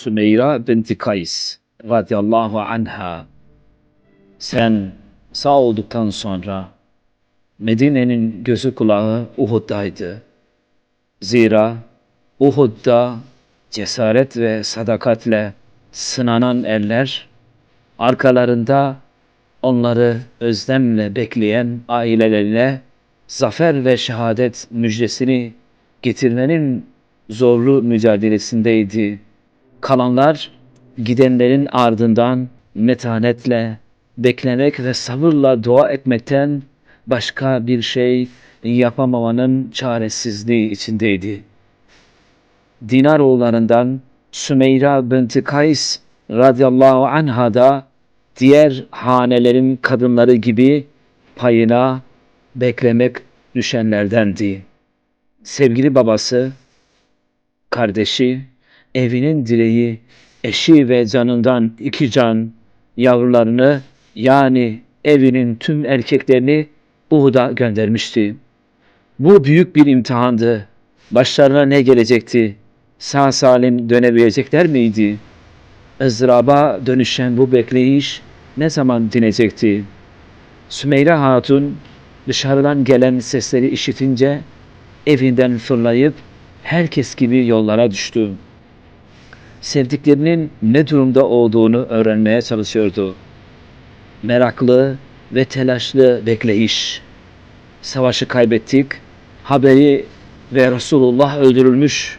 Sümeyra binti Kays radıyallahu anha sen sağ olduktan sonra Medine'nin gözü kulağı Uhud'daydı. Zira Uhud'da cesaret ve sadakatle sınanan eller arkalarında onları özlemle bekleyen ailelerine zafer ve şehadet müjdesini getirmenin zorlu mücadelesindeydi. Kalanlar gidenlerin ardından metanetle beklemek ve sabırla dua etmekten başka bir şey yapamamanın çaresizliği içindeydi. Dinar oğullarından Sümeyra binti Kays radıyallahu anha da diğer hanelerin kadınları gibi payına beklemek düşenlerdendi. Sevgili babası, kardeşi, evinin direği, eşi ve canından iki can yavrularını yani evinin tüm erkeklerini Uhud'a göndermişti. Bu büyük bir imtihandı. Başlarına ne gelecekti? Sağ salim dönebilecekler miydi? ızdıraba dönüşen bu bekleyiş ne zaman dinecekti? Sümeyra Hatun dışarıdan gelen sesleri işitince evinden fırlayıp herkes gibi yollara düştü. Sevdiklerinin ne durumda olduğunu öğrenmeye çalışıyordu. Meraklı ve telaşlı bekleyiş. Savaşı kaybettik, haberi ve Resulullah öldürülmüş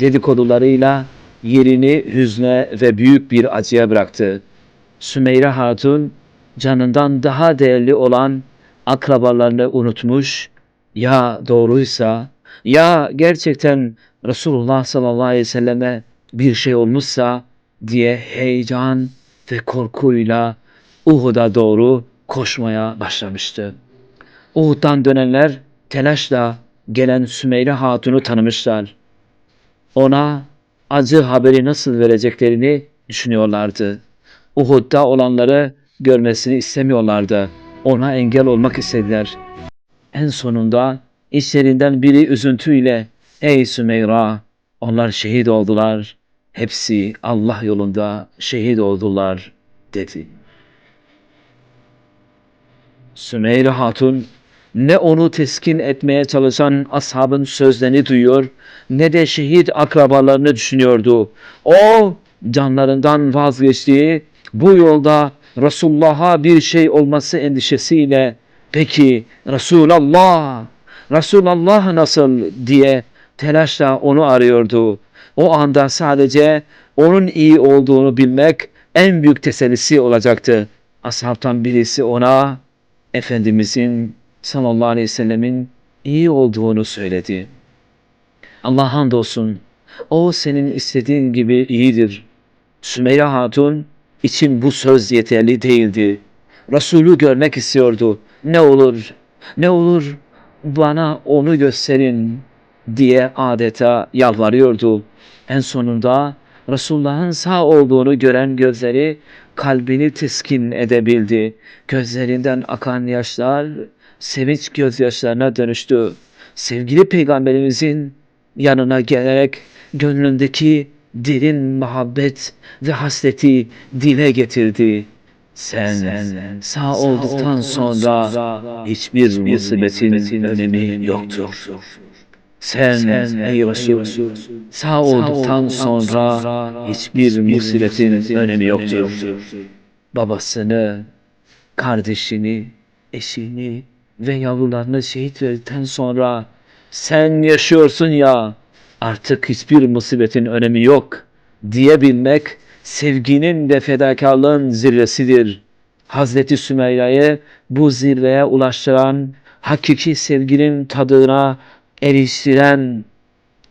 dedikodularıyla yerini hüzne ve büyük bir acıya bıraktı. Sümeyra Hatun canından daha değerli olan akrabalarını unutmuş, ya doğruysa, ya gerçekten Resulullah sallallahu aleyhi ve selleme bir şey olmuşsa diye heyecan ve korkuyla Uhud'a doğru koşmaya başlamıştı. Uhud'dan dönenler telaşla gelen Sümeyra Hatun'u tanımışlar. Ona acı haberi nasıl vereceklerini düşünüyorlardı. Uhud'da olanları görmesini istemiyorlardı. Ona engel olmak istediler. En sonunda içlerinden biri üzüntüyle ''Ey Sümeyra, onlar şehit oldular. Hepsi Allah yolunda şehit oldular.'' dedi. Sümeyra Hatun ne onu teskin etmeye çalışan ashabın sözlerini duyuyor ne de şehit akrabalarını düşünüyordu. O canlarından vazgeçtiği bu yolda Resulullah'a bir şey olması endişesiyle peki Resulallah, Resulallah nasıl diye telaşla onu arıyordu. O anda sadece onun iyi olduğunu bilmek en büyük tesellisi olacaktı. Ashabtan birisi ona Efendimizin sallallahu aleyhi ve sellemin iyi olduğunu söyledi. Allah hamdolsun o senin istediğin gibi iyidir. Sümeyra Hatun için bu söz yeterli değildi. Resulü görmek istiyordu. Ne olur, ne olur bana onu gösterin diye adeta yalvarıyordu. En sonunda Resulullah'ın sağ olduğunu gören gözleri kalbini teskin edebildi. Gözlerinden akan yaşlar sevinç gözyaşlarına dönüştü. Sevgili peygamberimizin yanına gelerek gönlündeki derin muhabbet ve hasreti dile getirdi. Sen, sağ olduktan sonra hiçbir musibetin önemi yoktur. Sen ey Resul sağ olduktan sonra hiçbir musibetin önemi yoktur. Babasını, kardeşini, eşini ve yavrularını şehit verdikten sonra sen yaşıyorsun ya artık hiçbir musibetin önemi yok diyebilmek sevginin ve fedakarlığın zirvesidir. Hazreti Sümeyra'yı bu zirveye ulaştıran hakiki sevginin tadına eriştiren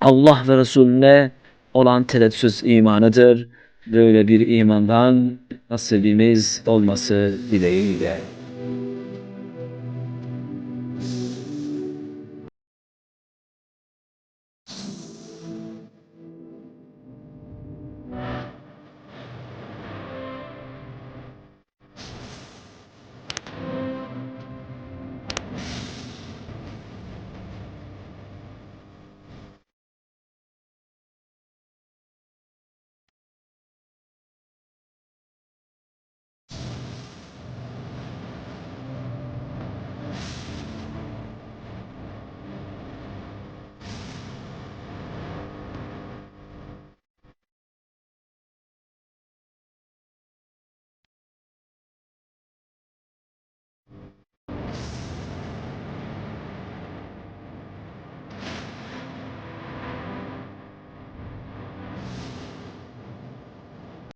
Allah ve Resulüne olan tereddütsüz imanıdır. böyle bir imandan nasibimiz olması dileğiyle.